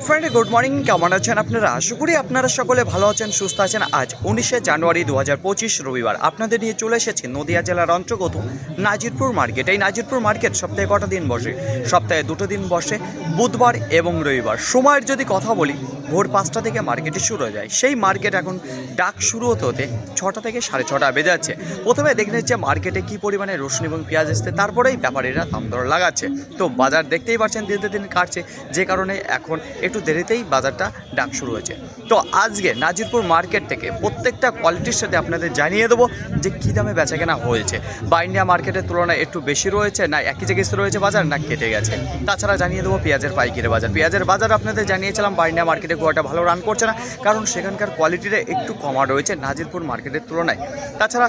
Hello friend good morning কেমন আছেন আপনারা? আশা করি আপনারা সকলে ভালো আছেন, সুস্থ আছেন। আজ উনিশে জানুয়ারি দু হাজার পঁচিশ রবিবার আপনাদের নিয়ে চলে এসেছে নদিয়া জেলার অন্তর্গত নাজিরপুর মার্কেট। এই নাজিরপুর মার্কেট সপ্তাহে কটা দিন বসে? সপ্তাহে দুটো দিন বসে, বুধবার এবং রবিবার। সময়ের যদি কথা বলি ভোর পাঁচটা থেকে মার্কেটে শুরু হয়ে যায়। সেই মার্কেট এখন ডাক শুরু হতে হতে ছটা থেকে সাড়ে ছটা বেজে যাচ্ছে। প্রথমে দেখে নিচ্ছে মার্কেটে কী পরিমাণে রসুন এবং পেঁয়াজ এসছে, তারপরেই ব্যাপারীরা দাম দর লাগাচ্ছে। তো বাজার দেখতেই পাচ্ছেন দিন দিন কাটছে, যে কারণে এখন একটু দেরিতেই বাজারটা ডাক শুরু হয়েছে। তো আজকে নাজিরপুর মার্কেট থেকে প্রত্যেকটা কোয়ালিটির সাথে আপনাদের জানিয়ে দেবো যে কী দামে বেচা কেনা হয়েছে। বা ইন্ডিয়া মার্কেটের তুলনায় একটু বেশি রয়েছে, না একই জায়গায় রয়েছে বাজার, না কেটে গেছে। তাছাড়া জানিয়ে দেবো পেঁয়াজের পাইকারি বাজার। পেঁয়াজের বাজার আপনাদের জানিয়েছিলাম বাইন্ডিয়া মার্কেটে একটা ভালো রান করছে না। কারণ সেখানকার কোয়ালিটিটা একটু কমা রয়েছে নাজিরপুর মার্কেটের তুলনায়। তাছাড়া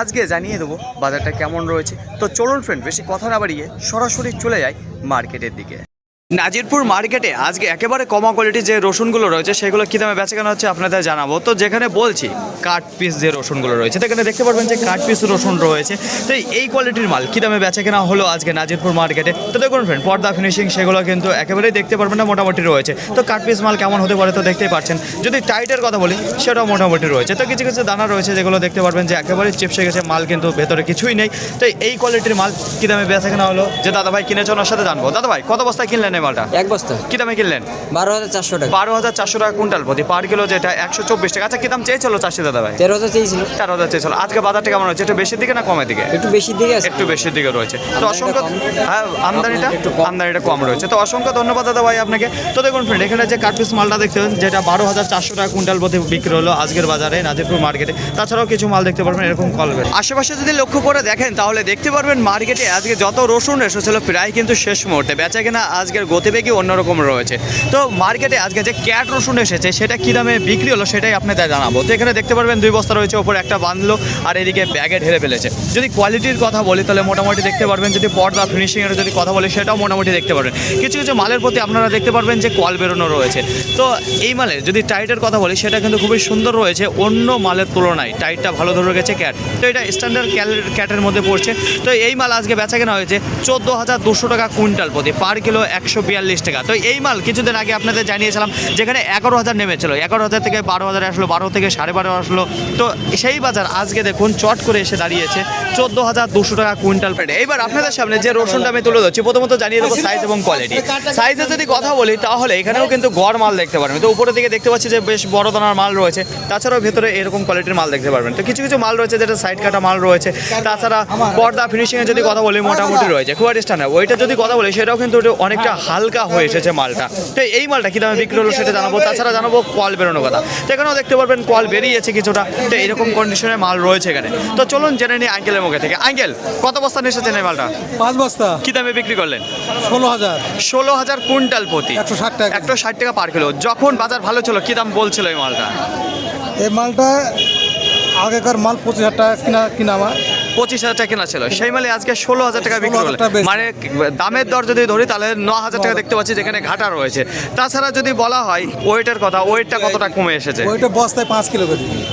আজকে জানিয়ে দেবো বাজারটা কেমন রয়েছে। তো চলুন ফ্রেন্ড বেশি কথা না বাড়িয়ে সরাসরি চলে যায় মার্কেটের দিকে। নাজিরপুর মার্কেটে আজকে একেবারে কমা কোয়ালিটির যে রসুনগুলো রয়েছে, সেগুলো কী দামে বেচা কেনা হচ্ছে আপনাদের জানাব। তো যেখানে বলছি, কাঠ পিস যে রসুনগুলো রয়েছে, তো এখানে দেখতে পারবেন যে কাঠ পিস রসুন রয়েছে। তো এই কোয়ালিটির মাল কী দামে বেচা কেনা হলো আজকে নাজিরপুর মার্কেটে? তো দেখুন ফ্রেন্ড পর্দা ফিনিশিং সেগুলো কিন্তু একেবারেই দেখতে পারবেন না, মোটামুটি রয়েছে। তো কাঠ পিস মাল কেমন হতে পারে তো দেখতেই পাচ্ছেন। যদি টাইটের কথা বলি, সেটাও মোটামুটি রয়েছে। তো কিছু কিছু দানা রয়েছে, যেগুলো দেখতে পারবেন যে একেবারেই চিপসে গেছে, মাল কিন্তু ভেতরে কিছুই নেই। তো এই কোয়ালিটির মাল কী দামে বেচা কেনা হলো, যে দাদা ভাই কিনেছে, ওনার সাথে জানব। দাদা ভাই কত বস্তায় কিনলেন মালটা? এক বস্তা। কি দামে কিনলেন? বারো হাজার চারশো টাকা। বারো হাজার চারশো টাকা কুইন্টাল প্রতি পার কিলো যেটা একশো চব্বিশ টাকা। আচ্ছা কি দাম চেয়েছিল চাষি দাদা ভাই? তেরো হাজার চেয়েছিল। তেরো হাজার চেয়েছিল। আজকে বাজারটা কেমন হচ্ছে একটু বেশির দিকে না কমের দিকে? একটু বেশির দিকে একটু বেশির দিকে রয়েছে। তো অসংখ্য হ্যাঁ আমদানিটা? আমদানিটা কম রয়েছে। তো অসংখ্য ধন্যবাদ দাদা ভাই আপনাকে। তো দেখুন ফ্রেন্ড এখানে যে কাঠপিস মালটা দেখতে পাবেন যেটা বারো হাজার চারশো টাকা কুইন্টাল প্রতি বিক্রি হলো আজকের বাজারে নাজিরপুর মার্কেটে তাছাড়াও কিছু মাল দেখতে পারবেন এরকম কলবে আশেপাশে যদি লক্ষ্য করে দেখেন তাহলে দেখতে পারবেন মার্কেটে আজকে যত রসুন এসেছিল প্রায় কিন্তু শেষ মুহূর্তে। বেচা কিনা আজকের গতিবেগই অন্যরকম রয়েছে। তো মার্কেটে আজকে যে ক্যাট রসুন এসেছে, সেটা কী দামে বিক্রি হলো সেটাই আপনাদের জানাব। তো এখানে দেখতে পারবেন দুই বস্তা রয়েছে, ওপর একটা বাঁধলো আর এদিকে ব্যাগে ঢেলে ফেলেছে। যদি কোয়ালিটির কথা বলি, তাহলে মোটামুটি দেখতে পারবেন, যদি পর্দা ফিনিশিংয়ের যদি কথা বলি, সেটাও মোটামুটি দেখতে পারবেন। কিছু কিছু মালের প্রতি আপনারা দেখতে পারবেন যে কল বেরোনো রয়েছে। তো এই মালের যদি টাইটের কথা বলি, সেটা কিন্তু খুবই সুন্দর রয়েছে, অন্য মালের তুলনায়। টাইটটা ভালো ধরে গেছে ক্যাট। তো এটা স্ট্যান্ডার্ড ক্যাটের মধ্যে পড়ছে। তো এই মাল আজকে বেচা কেনা হয়েছে, চোদ্দ হাজার দুশো টাকা কুইন্টাল প্রতি। পার কিলো একশো বিয়াল্লিশ টাকা। তো এই মাল কিছুদিন আগে আপনাদের জানিয়েছিলাম, যেখানে এগারো হাজার নেমেছিল। এগারো হাজার থেকে বারো হাজার আসলো, বারো থেকে সাড়ে বারো আসলো। তো সেই বাজার আজকে দেখুন চট করে এসে দাঁড়িয়েছে, চোদ্দ হাজার দুশো টাকা কুইন্টাল পেটে এবার আপনাদের সামনে যে রসুনটা আমি তুলে ধরছি, প্রথমত জানিয়ে দেবো সাইজ এবং কোয়ালিটি সাইজে যদি কথা বলি, তাহলে এখানেও কিন্তু গড় মাল দেখতে পারবেন। তো উপরের দিকে দেখতে পাচ্ছি যে বেশ বড় দানার মাল রয়েছে। তাছাড়াও ভেতরে এরকম কোয়ালিটির মাল দেখতে পারবেন। তো কিছু কিছু মাল রয়েছে, যেটা সাইড কাটা মাল রয়েছে। তাছাড়া পর্দা ফিনিশিংয়ে যদি কথা বলি, মোটামুটি রয়েছে। খুব একটা স্ট্যান্ডার্ড ওইটা যদি কথা বলি, সেটাও কিন্তু অনেকটা হালকা হয়ে এসেছে মালটা। তো এই মালটা কী দামে বিক্রি হলো সেটা জানাব তাছাড়া জানাব কল বেরোনো কথা। তো এখানেও দেখতে পারবেন কল বেরিয়েছে কিছুটা তো এরকম কন্ডিশনের মাল রয়েছে এখানে। তো চলুন জেনে নিই আঙ্কেলের মুখে থেকে। আঙ্কেল কত বস্তা নিয়ে এসেছেন এই মালটা? পাঁচ বস্তা। কী দামে বিক্রি করলেন? ষোলো হাজার। ষোলো হাজার কুইন্টাল প্রতি। একশো ষাট টাকা। একশো ষাট টাকা পার কিলো। যখন বাজার ভালো ছিল কী দাম বলছিল এই মালটা? এই মালটা আগেকার মাল পঁচিশ হাজার টাকা কিনা কিনা আমার পঁচিশ হাজার টাকা কেনা ছিল। সেই মালে আজকে ষোলো হাজার টাকা বিক্রি 16,000 করলেন টাকা বেশি। মানে দামের দর যদি ধরি তাহলে ন হাজার টাকা দেখতে পাচ্ছি যেখানে ঘাটা রয়েছে। তাছাড়া যদি বলা হয় ওয়েটের কথা ওয়েটটা কতটা কমে এসেছে? বস্তায় পাঁচ কিলো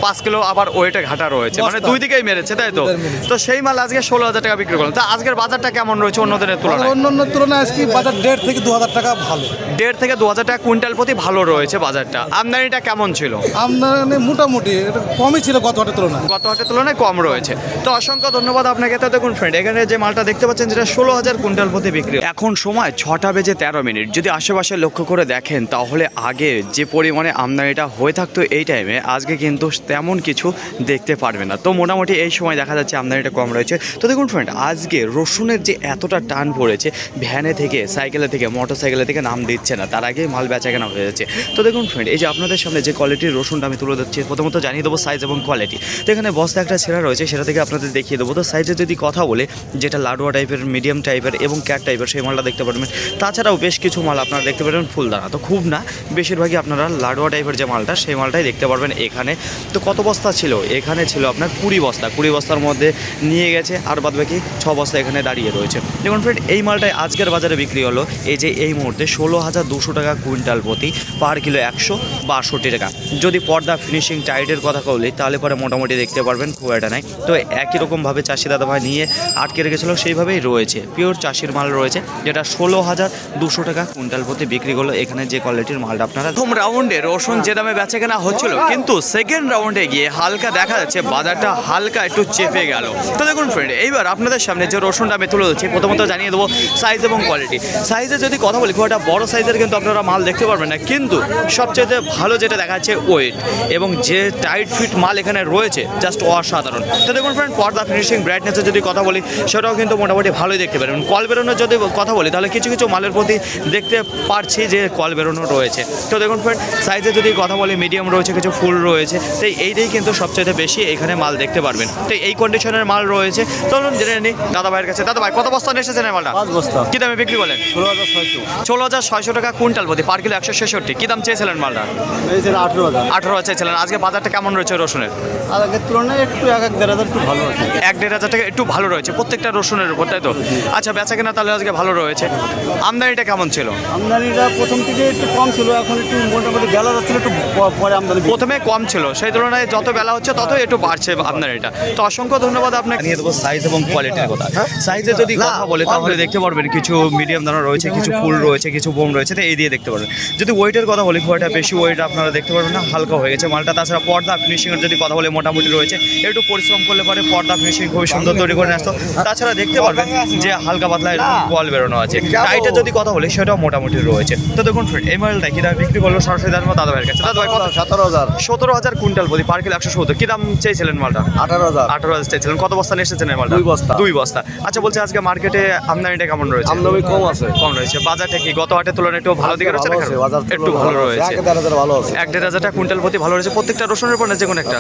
পাঁচ কিলো আবার ওয়েটে ঘাটা রয়েছে। মানে দুই দিকেই মেরেছে তাই তো? তো সেই মাল আজকে ষোলো হাজার টাকা বিক্রি করলেন। তা আজকের বাজারটা কেমন রয়েছে অন্য দিনের তুলনায়? অন্য অন্য তুলনায় আজকে বাজার দেড় থেকে দু হাজার টাকা ভালো। দেড় থেকে দু হাজার টাকা কুইন্টাল প্রতি ভালো রয়েছে বাজারটা। আমদানিটা কেমন ছিল? আমদানি মোটামুটি কমই ছিল গত হাটের তুলনায়। গত হাটের তুলনায় কম রয়েছে। তো অসংখ্য ধন্যবাদ আপনাকে। তো দেখুন ফ্রেন্ড এখানে যে মালটা দেখতে পাচ্ছেন, যেটা ষোলো হাজার কুইন্টাল প্রতি বিক্রি এখন সময় ছটা বেজে তেরো মিনিট। যদি আশেপাশে লক্ষ্য করে দেখেন, তাহলে আগে যে পরিমাণে আমদানিটা হয়ে থাকতো এই টাইমে আজকে কিন্তু তেমন কিছু দেখতে পারবে না। তো মোটামুটি এই সময় দেখা যাচ্ছে আমদানিটা কম রয়েছে। তো দেখুন ফ্রেন্ড আজকে রসুনের যে এতটা টান পড়েছে, ভ্যানে থেকে, সাইকেলে থেকে মোটর সাইকেলে থেকে নাম দিচ্ছে না, তার আগে মাল বেচা কেনা হয়ে যাচ্ছে। তো দেখুন ফ্রেন্ড এই যে আপনাদের সামনে যে কোয়ালিটির রসুনটা আমি তুলে দিচ্ছি প্রথমত জানিয়ে দেবো সাইজ এবং কোয়ালিটি তো এখানে বস্তা একটা ছেঁড়া রয়েছে, সেটা থেকে আপনাদের দেখিয়ে দেবো। তো সাইজে যদি কথা বলে, যেটা লাডুয়া টাইপের মিডিয়াম টাইপের এবং ক্যাট টাইপের সেই মালটা দেখতে পারবেন। তাছাড়াও বেশ কিছু মাল আপনারা দেখতে পারবেন, ফুলদানা। তো খুব না, বেশিরভাগই আপনারা লাডুয়া টাইপের যে মালটা, সেই মালটাই দেখতে পারবেন এখানে। তো কত বস্তা ছিল? এখানে ছিল আপনার কুড়ি বস্তা। কুড়ি বস্তার মধ্যে নিয়ে গেছে, আর বাদ বাকি ছ বস্তা এখানে দাঁড়িয়ে রয়েছে। দেখুন ফ্রেন্ড এই মালটাই আজকের বাজারে বিক্রি হলো। এই যে এই মুহূর্তে ষোলো হাজার দুশো টাকা কুইন্টাল প্রতি, পার কিলো একশো বাষট্টি টাকা। যদি পর্দা ফিনিশিং টাইটের কথা বলি, তাহলে পরে মোটামুটি দেখতে পারবেন, খুব একটা নাই। তো একই রকমভাবে যেভাবে চাষি দাদাভাই নিয়ে আটকে রেখেছিল সেইভাবেই রয়েছে। পিওর চাষির মাল রয়েছে যেটা ষোলো হাজার দুশো টাকা কুইন্টাল প্রতি বিক্রি করল। এখানে যে কোয়ালিটির মালটা আপনারা প্রথম রাউন্ডে রসুন যে দামে বেচা কেনা হচ্ছিল কিন্তু সেকেন্ড রাউন্ডে গিয়ে হালকা দেখা যাচ্ছে বাজারটা হালকা একটু চেপে গেল। তো দেখুন ফ্রেন্ড এইবার আপনাদের সামনে যে রসুনটা আমি তুলে ধরছি প্রথমত জানিয়ে দেবো সাইজ এবং কোয়ালিটি সাইজে যদি কথা বলি খুব একটা বড় সাইজের কিন্তু আপনারা মাল দেখতে পারবেন না কিন্তু সবচেয়ে ভালো যেটা দেখা যাচ্ছে ওয়েট এবং যে টাইট ফিট মাল এখানে রয়েছে জাস্ট অসাধারণ। তো দেখুন ফ্রেন্ড পর্দা ফিনিশিং ব্রাইটনেসের যদি কথা বলি সেটাও কিন্তু মোটামুটি ভালোই দেখতে পারেন কল বেরোনোর যদি কথা বলি তাহলে কিছু কিছু মালের প্রতি দেখতে পারছি যে কল বেরোনো রয়েছে। তো দেখুন ফ্রেন্ড সাইজে যদি কথা বলি মিডিয়াম রয়েছে কিছু ফুল রয়েছে তো এইটাই কিন্তু সবচেয়ে বেশি এখানে মাল দেখতে পারবেন। তো এই কন্ডিশনের মাল রয়েছে। চলুন জেনে নিই দাদা ভাইয়ের কাছে। দাদা ভাই কত বস্তা নিয়ে এসেছেন মালটা? পাঁচ বস্তা। কি দামে বিক্রি করলেন ষোলো হাজার ছয়শো। ষোলো হাজার ছয়শো টাকা কুইন্টাল প্রতি পার কিলো একশো ছেষট্টি। কী দাম চেয়েছিলেন মালটা? আঠেরো হাজার। আঠারো হাজার চেয়েছিলেন। আজকে বাজারটা কেমন রয়েছে রসুনের? আগের তুলনায় একটু এক এক দেড় হাজার একটু ভালো আছে। এক দেড় হাজার টাকা একটু ভালো রয়েছে প্রত্যেকটা রসুনের উপর তাই তো? আচ্ছা বেচা কেনা তাহলে আজকে ভালো রয়েছে। আমদানিটা কেমন ছিল? আমদানিটা প্রথম থেকে একটু কম ছিল এখন একটু মোটামুটি বেলা যাচ্ছিল একটু প- পরে আমদানি বেশি। প্রথমে কম ছিল সেই তুলনায় যত বেলা হচ্ছে ততই একটু বাড়ছে আমদানিটা। তো অসংখ্য ধন্যবাদ আপনাকে। নিয়ে দেবো সাইজ এবং কোয়ালিটির কথা। সাইজে যদি কথা বলে তাহলে দেখতে পারবেন কিছু মিডিয়াম দানা রয়েছে কিছু ফুল রয়েছে কিছু বোম রয়েছে তো এই দিয়ে দেখতে পারবেন। যদি ওয়েটের কথা বলি খুব একটা বেশি ওয়েট আপনারা দেখতে পারবেন না হালকা হয়ে গেছে মালটা। তাছাড়া পর্দা ফিনিশিংয়ের যদি কথা বলে মোটামুটি রয়েছে। একটু পরিশ্রম করলে পরে পর্দা ফিনিশিং খুবই সুন্দর তৈরি করে আসতো। তাছাড়া দেখতে পারবেন যে হালকা পাতলা বল বেরোনো আছে। টাইটের যদি কথা বলি সেটাও মোটামুটি রয়েছে। তো দেখুন ফ্রেন্ড এই মালটা কি দাম বিক্রি করল? সরাসরি দাম দাদা ভাইয়ের কাছে। দাদা ভাই কত? সতেরো হাজার। সতেরো হাজার কুইন্টাল পার কিলো একশো সত্তর। কি দাম চেয়েছিলেন মালটা? আঠারো হাজার। আঠারো হাজার চেয়েছিলেন। কত বস্তা নিয়ে এসেছেন মালটা? দুই বস্তা। দুই বস্তা। আচ্ছা বলছি আজকে মার্কেটে আমদানিটা কেমন রয়েছে? আমদানি কম আছে। কম রয়েছে। বাজারটা কি গত হাটের তুলনায় একটু ভালো দিকে রয়েছে? একটু ভালো রয়েছে। এক দেড় হাজার ভালো আছে। এক দেড় হাজার টাকা কুইন্টাল প্রতি ভালো রয়েছে। প্রত্যেকটা রসুনের উপর না যে কোনো একটা।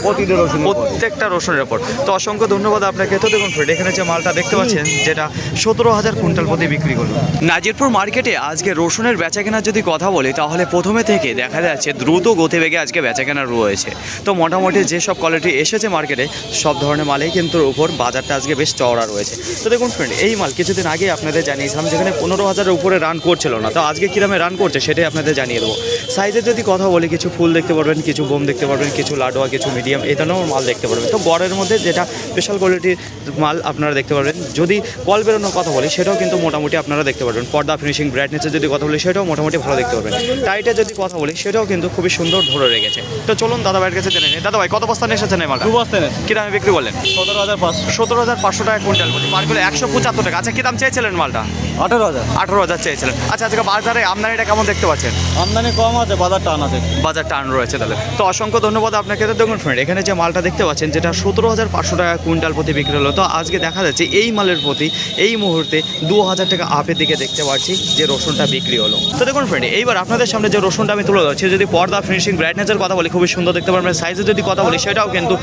প্রত্যেকটা রসুনের উপর। তো অসংখ্য ধন্যবাদ আপনাকে। তো দেখুন ফ্রেন্ড এখানে যে মালটা দেখতে পাচ্ছেন, যেটা সতেরো হাজার কুইন্টাল প্রতি বিক্রি করল। নাজিরপুর মার্কেটে আজকে রসুনের বেচা কেনার যদি কথা বলি, তাহলে প্রথমে থেকে দেখা যাচ্ছে দ্রুত গতিবেগে আজকে বেচা কেনা রয়েছে। তো মোটামুটি যেসব কোয়ালিটি এসেছে মার্কেটে, সব ধরনের মালেই কিন্তু উপর বাজারটা আজকে বেশ চওড়া রয়েছে। তো দেখুন ফ্রেন্ড, এই মাল কিছুদিন আগে আপনাদের জানিয়েছিলাম যেখানে পনেরো হাজারের উপরে রান করছিল না। তো আজকে কিরামে রান করছে সেটাই আপনাদের জানিয়ে দেবো। সাইজের যদি কথা বলি, কিছু ফুল দেখতে পারবেন, কিছু বোম দেখতে পারবেন, কিছু লাডোয়া, কিছু মিডিয়াম এই ধরনের মাল দেখতে পারবেন। তো গড়ের মধ্যে যেটা স্পেশাল কোয়ালিটির মাল আপনারা দেখতে পারবেন। যদি কল বেরোনোর কথা বলি সেটাও কিন্তু মোটামুটি আপনারা দেখতে পারবেন। পর্দা ফিনিশিং ব্রাইটনেসের যদি কথা বলি সেটাও মোটামুটি ভালো দেখতে পারবেন। টাইটের যদি কথা বলি সেটাও কিন্তু খুবই সুন্দর ধরে রেখেছে। তো চলুন দাদা ভাইয়ের কাছে জেনে নিই। দাদা ভাই কত বস্তা নিয়ে এসেছেন এই মালটা? দু বস্তা কি দামে বিক্রি করলেন? সতেরো হাজার পাঁচশো। সতেরো হাজার পাঁচশো টাকা কুইন্টাল বলি। পার কিলো একশো পঁচাত্তর টাকা। আচ্ছা কি দাম চেয়েছিলেন মালটা? আঠেরো হাজার। আঠারো হাজার চেয়েছিলেন। আচ্ছা আজকে বাজারে আমদানিটা কেমন দেখতে পাচ্ছেন? আমদানি কম আছে বাজার টান আছে। বাজার টান রয়েছে তাহলে। তো অসংখ্য ধন্যবাদ আপনাকে। দেখুন ফ্রেন্ড এখানে যে মালটা দেখতে পাচ্ছেন যেটা সতেরো হাজার পাঁচশো টাকা কুইন্টাল প্রতি বিক্রি হলো। তো আজকে দেখা যাচ্ছে এই মালের প্রতি এই মুহূর্তে দু হাজার টাকা আপের দিকে দেখতে পাচ্ছি যে রসুনটা বিক্রি হলো। তো দেখুন ফ্রেন্ড এইবার আপনাদের সামনে যে রসুনটা আমি তুলে ধরছি যদি পর্দা ফিনিশিং ব্রাইটনেসের কথা বলি খুবই সুন্দর দেখতে পারবেন। সাইজের যদি কথা বলি সেটাও কিন্তু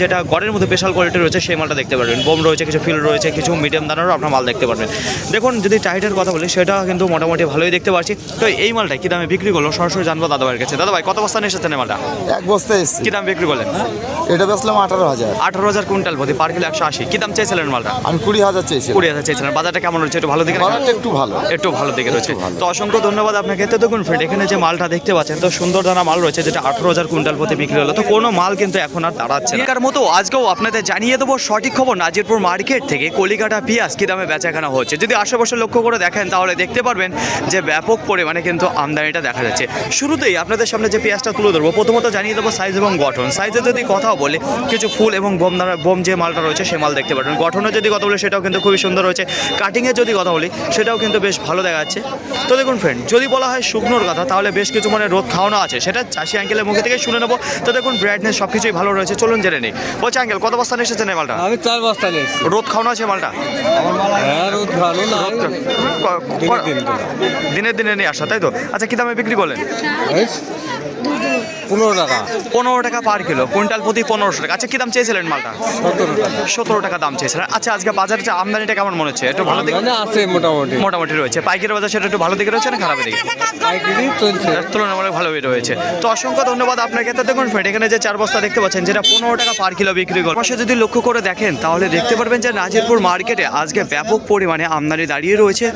যেটা গড়ের মধ্যে স্পেশাল কোয়ালিটি রয়েছে সেই মালটা দেখতে পারবেন। বোম রয়েছে কিছু ফিল রয়েছে কিছু মিডিয়াম দানারও আপনার মাল দেখতে পারবেন। দেখুন যদি টাইটের কথা বলি সেটা কিন্তু মোটামুটি ভালোই দেখতে পাচ্ছি। তো এই মালটা কি দামে বিক্রি করল? সরাসরি জানব দাদা ভাইয়ের কাছে। দাদা ভাই কত বস্তা নিয়ে এসেছেন মালটা? এক বস্তা এসছে। কি দাম বিক্রি করলেন? এটা বেচলাম আঠারো হাজার। আঠারো হাজার কুইন্টাল প্রতি। পার কিলো একশো আশি। কি দাম চেয়েছিলেন মালটা? আমি কুড়ি হাজার চেয়েছি কুড়ি হাজার চেয়েছিলেন। বাজারটা কেমন রয়েছে? একটু ভালো দিকে? একটু ভালো। একটু ভালো দিকে রয়েছে। তো অসংখ্য ধন্যবাদ আপনাকে। তো দেখুন ফ্রেন্ড এখানে যে মালটা দেখতে পাচ্ছেন তো সুন্দর দানা মাল রয়েছে যেটা আঠারো হাজার কুইন্টাল প্রতি বিক্রি হলো। তো কোনো মাল কিন্তু এখন আর দাঁড়াচ্ছে না। মতো আজকেও আপনাদের জানিয়ে দেবো সঠিক খবর। নাজিরপুর মার্কেট থেকে কলিকাটা পেঁয়াজ কি দামে বেচাকেনা হচ্ছে। যদি আশেপাশে লক্ষ্য করে দেখেন তাহলে দেখতে পারবেন যে ব্যাপক পরিমাণে কিন্তু আমদানিটা দেখা যাচ্ছে। শুরুতেই আপনাদের সামনে যে পেঁয়াজটা তুলে ধরবো প্রথমত জানিয়ে দেবো সাইজ এবং গঠন। সাইজে যদি কথা বলে কিছু ফুল এবং বোম দ্বারা বোম যে মালটা রয়েছে সে মাল দেখতে পারবেন। গঠনের যদি কথা বলি সেটাও কিন্তু খুবই সুন্দর রয়েছে। কাটিংয়ের যদি কথা বলি সেটাও কিন্তু বেশ ভালো দেখা যাচ্ছে তো দেখুন ফ্রেন্ড যদি বলা হয় শুকনোর কথা তাহলে বেশ কিছু মানে রোদ খাওয়ানো আছে। সেটা চাষি আঙ্কেলের মুখে থেকে শুনে নেব। তো দেখুন ব্রাইটনেস সব কিছুই ভালো রয়েছে। চলুন জেনে নেই। বলছে আঙ্কেল কত বস্তা নিয়ে এসেছেন এই মালটা? আমি চার বস্তা নিয়েছি রোদ খাওয়ানো আছে মালটা? হ্যাঁ দিনের দিনে নিয়ে আসা তাই তো? আচ্ছা কি দামে বিক্রি করলেন? পনেরো টাকা। পনেরো টাকা পার কিলো কুইন্টাল প্রতি পনেরোশো টাকা। আচ্ছা কি দাম চেয়েছিলেন মালটা? সতেরো টাকা। সতেরো টাকা দাম চেয়েছিলেন। আচ্ছা আজকে বাজারে আমদানিটা কেমন মনে হচ্ছে? একটু ভালো দিকে? আছে মোটামুটি। মোটামুটি রয়েছে। পাইকারি বাজার সেটা একটু ভালো দিকে রয়েছে না খারাপের দিকে? তুলনামূলক ভালোই রয়েছে। তো অসংখ্য ধন্যবাদ আপনাকে। তো দেখুন ফ্রেন্ড এখানে যে চার বস্তা দেখতে পাচ্ছেন যেটা পনেরো টাকা পার কিলো বিক্রি করে পাশে যদি লক্ষ্য করে দেখেন তাহলে দেখতে পারবেন যে নাজিরপুর মার্কেটে আজকে ব্যাপক পরিমাণে আমদানি দাঁড়িয়ে রয়েছে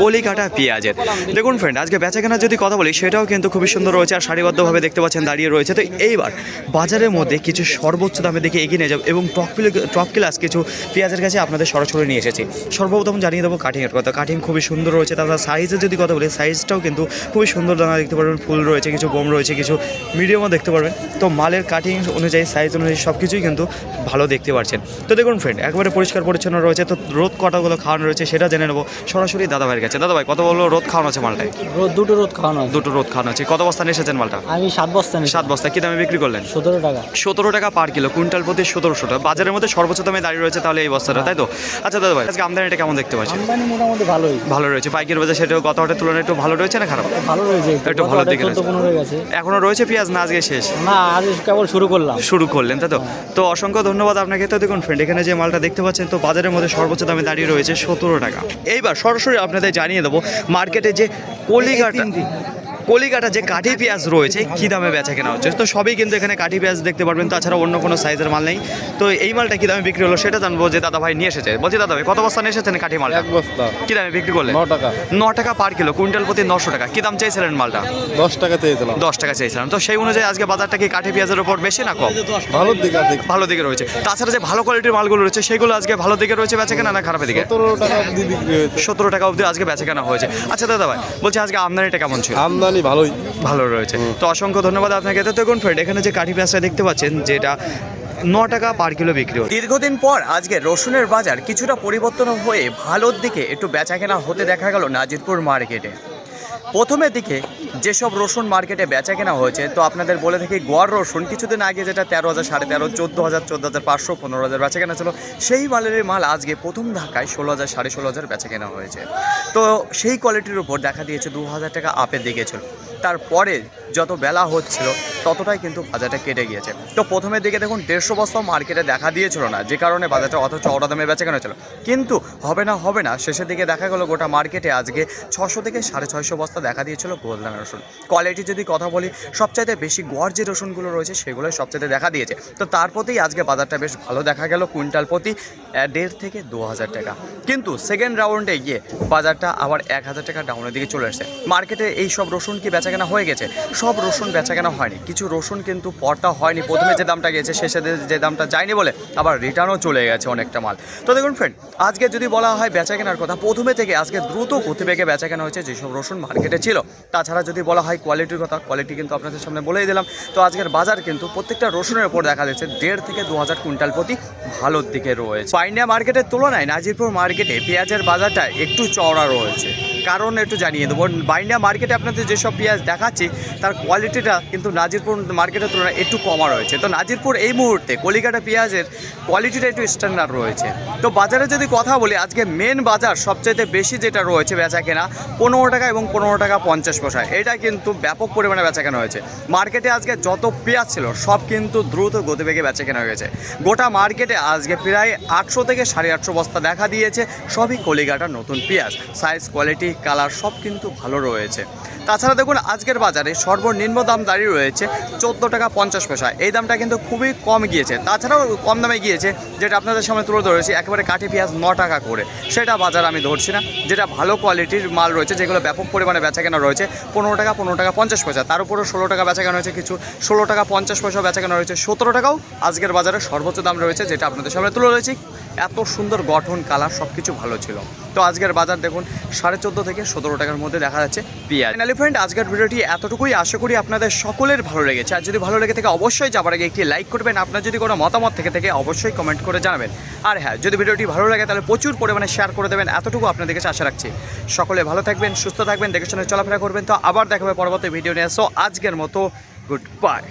কলিকাটা পেঁয়াজের। দেখুন ফ্রেন্ড আজকে বেচাকেনার যদি কথা বলি সেটাও কিন্তু খুবই সুন্দর রয়েছে। আর সারিবদ্ধভাবে দেখতে পাচ্ছেন দাঁড়িয়ে দাঁড়িয়ে রয়েছে। তো এইবার বাজারের মধ্যে কিছু সর্বোচ্চ দামে দেখে এগিয়ে নিয়ে যাব এবং টপ টপ ক্লাস কিছু পেঁয়াজের কাছে আপনাদের সরাসরি নিয়ে এসেছি। সর্বপ্রথম জানিয়ে দেবো কাটিংয়ের কথা। কাটিং খুবই সুন্দর রয়েছে। তাছাড়া সাইজের যদি কথা বলি সাইজটাও কিন্তু খুবই সুন্দর দানা দেখতে পারবেন। ফুল রয়েছে কিছু বোম রয়েছে কিছু মিডিয়ামও দেখতে পারবেন। তো মালের কাটিং অনুযায়ী সাইজ অনুযায়ী সব কিছুই কিন্তু ভালো দেখতে পাচ্ছেন। তো দেখুন ফ্রেন্ড একবারে পরিষ্কার পরিচ্ছন্ন রয়েছে। তো রোদ কটাগুলো খাওয়ানো রয়েছে সেটা জেনে নেব সরাসরি দাদা ভাইয়ের কাছে। দাদা ভাই কত বলল রোদ খাওয়ানো আছে মালটায়? রোদ দুটো রোদ খাওয়ানো দুটো রোদ খাওয়ানো আছে। কত বস্তা নিয়ে এসেছেন মালটা? আমি সাত বস্তা সাত বস্তা। কি দামে বিক্রি করলেন? সতেরো টাকা। সতেরো টাকা পার কিলো কুইন্টাল প্রতি সতেরোশো টাকা। বাজারের মধ্যে সর্বোচ্চ দামে দাঁড়িয়ে রয়েছে তাহলে এই বস্তাটা তাই তো? আচ্ছা দাদা ভাই আজকে আমদানিটা কেমন দেখতে পাচ্ছেন? আমদানি মোটামুটি ভালোই। ভালো রয়েছে। পাইকারি বাজার সেটাও গত হাটের তুলনায় একটু ভালো রয়েছে না খারাপ? ভালো রয়েছে। একটু ভালো দিকে রয়েছে। এখনও রয়েছে পেঁয়াজ না আজকে শেষ? না আজ কেবল শুরু করলাম। শুরু করলেন তাই তো? তো অসংখ্য ধন্যবাদ আপনাকে। তো দেখুন ফ্রেন্ড এখানে যে মালটা দেখতে পাচ্ছেন তো বাজারের মধ্যে সর্বোচ্চ দামে দাঁড়িয়ে রয়েছে সতেরো টাকা। এইবার সরাসরি আপনাদের জানিয়ে দেবো মার্কেটে যে কলিঘাটা কলিকাটা যে কাঠি পেঁয়াজ রয়েছে কী দামে বেচা কেনা হচ্ছে? তো সবই কিন্তু এখানে কাঠি পেঁয়াজ দেখতে পারবেন তাছাড়া অন্য কোনো সাইজের মাল নেই। তো এই মালটা কী দামে বিক্রি হলো সেটা জানব যে দাদা ভাই নিয়ে এসেছে। বলছি দাদা ভাই কত বস্তা নিয়ে এসেছেন কাঠি মালটা? কী দামে বিক্রি করলেন? ন টাকা। ন টাকা পার কিলো কুইন্টাল প্রতি নশো টাকা। কী দাম চাইছিলেন মালটা? দশ টাকা চেয়েছিলাম দশ টাকা চাইছিলাম। তো সেই অনুযায়ী আজকে বাজারটা কি কাঠি পেঁয়াজের উপর বেশি না কম? ভালোর দিকে ভালো দিকে রয়েছে। তাছাড়া যে ভালো কোয়ালিটির মালগুলো রয়েছে সেগুলো আজকে ভালো দিকে রয়েছে বেচা কেনা না খারাপের দিকে? সতেরো টাকা অব্দি সতেরো টাকা অবধি আজকে বেচা কেনা হয়েছে। আচ্ছা দাদা ভাই বলছি আজকে আমদানিটা কেমন ছিল? আমদানি ভালোই। ভালো রয়েছে। তো অসংখ্য ধন্যবাদ আপনাকে। তো দেখুন ফ্রেন্ড এখানে যে কাঠি পেঁয়াজটা দেখতে পাচ্ছেন যেটা ন টাকা পার কিলো বিক্রি হচ্ছে। দীর্ঘদিন পর আজকে রসুনের বাজার কিছুটা পরিবর্তন হয়ে ভালোর দিকে একটু বেচা কেনা হতে দেখা গেল নাজিরপুর মার্কেটে। প্রথমের দিকে যেসব রসুন মার্কেটে বেচা কেনা হয়েছে, তো আপনাদের বলে থাকি গোয়ার রসুন, কিছুদিন আগে যেটা তেরো হাজার, সাড়ে তেরো, চোদ্দ হাজার চোদ্দ হাজার, পাঁচশো, পনেরো হাজার বেচা কেনা ছিল, সেই মালের মাল আজকে প্রথম ধাক্কায় ষোলো হাজার, সাড়ে ষোলো হাজার বেচা কেনা হয়েছে। তো সেই কোয়ালিটির উপর দেখা দিয়েছে, দু হাজার টাকা আপের দিকে ছিল। তারপরে যত বেলা হচ্ছিল, ততটাই কিন্তু বাজারটা কেটে গিয়েছে। তো প্রথমের দিকে দেখুন, দেড়শো বস্তা মার্কেটে দেখা দিয়েছিল না, যে কারণে বাজারটা অত চওড়া দামে বেচা কেনা ছিল কিন্তু হবে না হবে না, শেষের দিকে দেখা গেল গোটা মার্কেটে আজকে ছশো থেকে সাড়ে ছয়শো বস্তা দেখা দিয়েছিল গোলদানা রসুন। কোয়ালিটি যদি কথা বলি, সবচাইতে বেশি গড় যে রসুনগুলো রয়েছে, সেগুলোই সবচাইতে দেখা দিয়েছে। তো তার প্রতিই আজকে বাজারটা বেশ ভালো দেখা গেল, কুইন্টাল প্রতি দেড় থেকে দু হাজার টাকা। কিন্তু সেকেন্ড রাউন্ডে গিয়ে বাজারটা আবার এক হাজার টাকা ডাউনের দিকে চলে এসেছে মার্কেটে এই সব রসুন কি বেচাকেনা হয়ে গেছে। সব রসুন বেচাকেনা হয়নি। কিছু রসুন কিন্তু পর্তা হয়নি। প্রথমে যে দামটা গেছে শেষে যে- দামটা যায়নি বলে আবার রিটার্নও চলে গেছে অনেকটা মাল। তো দেখুন ফ্রেন্ড আজকে যদি বলা হয় বেচা কেনার কথা, প্রথমে থেকে আজকে দ্রুত গতিবেগে বেচা কেনা হয়েছে যেসব রসুন মার্কেটে ছিল। তাছাড়া যদি বলা হয় কোয়ালিটির কথা কোয়ালিটি কিন্তু আপনাদের সামনে বলেই দিলাম। তো আজকের বাজার কিন্তু প্রত্যেকটা রসুনের উপর দেখা যাচ্ছে, দেড় থেকে দু হাজার কুইন্টাল প্রতি ভালোর দিকে রয়েছে। পাইনিয়া মার্কেটের তুলনায় নাজিরপুর মার্কেটে পেঁয়াজের বাজারটা একটু চওড়া রয়েছে। কারণ একটু জানিয়ে দেবো। বাইন্ডিয়া মার্কেটে আপনাদের যেসব পেঁয়াজ দেখাচ্ছি, তার কোয়ালিটিটা কিন্তু নাজিরপুর মার্কেটের তুলনায় একটু কমা রয়েছে। তো নাজিরপুর এই মুহূর্তে কলিকাটা পেঁয়াজের কোয়ালিটিটা একটু স্ট্যান্ডার্ড রয়েছে। তো বাজারে যদি কথা বলি, আজকে মেন বাজার সবচাইতে বেশি যেটা রয়েছে বেচা কেনা পনেরো টাকা এবং পনেরো টাকা পঞ্চাশ পয়সা। এটা কিন্তু ব্যাপক পরিমাণে বেচা কেনা হয়েছে। মার্কেটে আজকে যত পেঁয়াজ ছিল, সব কিন্তু দ্রুত গতিবেগে বেচা কেনা হয়েছে। গোটা মার্কেটে আজকে প্রায় আটশো থেকে সাড়ে আটশো বস্তা দেখা দিয়েছে, সবই কলিকাটার নতুন পেঁয়াজ। সাইজ কোয়ালিটি কালার সব কিন্তু ভালো রয়েছে। তাছাড়া দেখুন, আজকের বাজারে সর্বনিম্ন দাম দাঁড়িয়ে রয়েছে চোদ্দ টাকা পঞ্চাশ পয়সা। এই দামটা কিন্তু খুবই কম গিয়েছে। তাছাড়াও কম দামে গিয়েছে, যেটা আপনাদের সামনে তুলে ধরেছি, একেবারে কাঠি পেঁয়াজ ন টাকা করে। সেটা বাজার আমি ধরছি না। যেটা ভালো কোয়ালিটির মাল রয়েছে, যেগুলো ব্যাপক পরিমাণে বেচা কেনা রয়েছে, পনেরো টাকা পনেরো টাকা, পঞ্চাশ পয়সা। তার উপরেও ষোলো টাকা বেচা কেনা হয়েছে কিছু ষোলো টাকা, পঞ্চাশ পয়সা বেচা কেনা রয়েছে। সতেরো টাকাও আজকের বাজারে সর্বোচ্চ দাম রয়েছে, যেটা আপনাদের সামনে তুলে ধরেছি। এত সুন্দর গঠন, কালার সব কিছু ভালো ছিল। তো আজকের বাজার দেখুন, সাড়ে চোদ্দ থেকে সতেরো টাকার মধ্যে দেখা যাচ্ছে পিয়াজ। এলিফ্রেন্ট আজকের ভিডিওটি এতটুকুই। আশা করি আপনাদের সকলের ভালো লেগেছে। আর যদি ভালো লেগে থাকে, অবশ্যই যাবার আগে একটি লাইক করবেন। আপনার যদি কোনো মতামত থেকে থেকে, অবশ্যই কমেন্ট করে জানাবেন। আর হ্যাঁ যদি ভিডিওটি ভালো লাগে, তাহলে প্রচুর পরিমাণে শেয়ার করে দেবেন। এতটুকু আপনাদের কাছে আশা রাখছি। সকলে ভালো থাকবেন, সুস্থ থাকবেন, দেখে শুনে চলাফেরা করবেন। তো আবার দেখাবে পরবর্তী ভিডিও নিয়ে। সো আজকের মতো গুড বাই